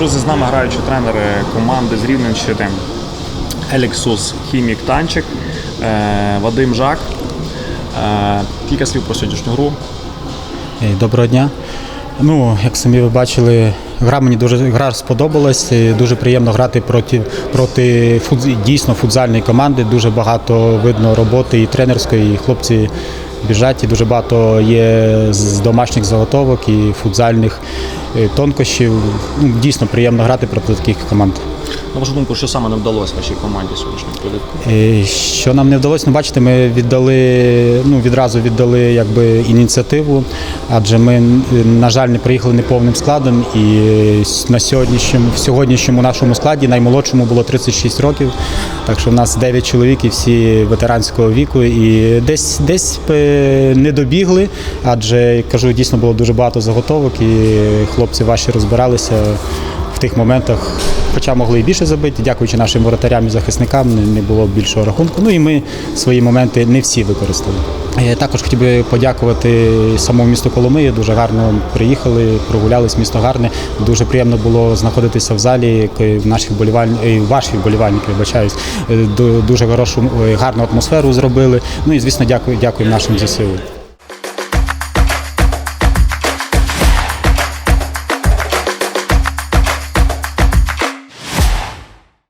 Друзі, з нами граючі тренери команди з Рівненщини Еліксус Хімік Танчик, е, Вадим Жак. Е, Кілька слів про сьогоднішню гру. Доброго дня. Ну, як самі ви бачили, гра мені дуже гра сподобалась. Е, Дуже приємно грати проти, проти фут- дійсно футзальної команди. Дуже багато видно роботи і тренерської, і хлопці біжать, і дуже багато є з домашніх заготовок і футзальних тонкощів. Ну, дійсно приємно грати проти таких команд. На вашу думку, що саме не вдалося вашій команді сьогоднішньому поєдинку? Е, Що нам не вдалося, ну бачите, ми віддали, ну відразу віддали якби ініціативу, адже ми, на жаль, не приїхали неповним складом. І на сьогоднішньому, в сьогоднішньому нашому складі наймолодшому було 36 років. Так що в нас 9 чоловік і всі ветеранського віку. І десь десь е, не добігли, адже кажу, дійсно було дуже багато заготовок, і хлопці ваші розбиралися в тих моментах, хоча могли і більше забити, дякуючи нашим воротарям і захисникам, не- було більшого рахунку. Ну і ми свої моменти не всі використали. Е, Також хотів би подякувати самому місту Коломиї. Дуже гарно приїхали, прогулялись місто гарне. Дуже приємно було знаходитися в залі. к- Наші вболівальники, ваші вболівальники, вибачаюсь, е, дуже хорошу е, гарну атмосферу зробили. Ну і звісно, дякую, дякую нашим ЗСУ.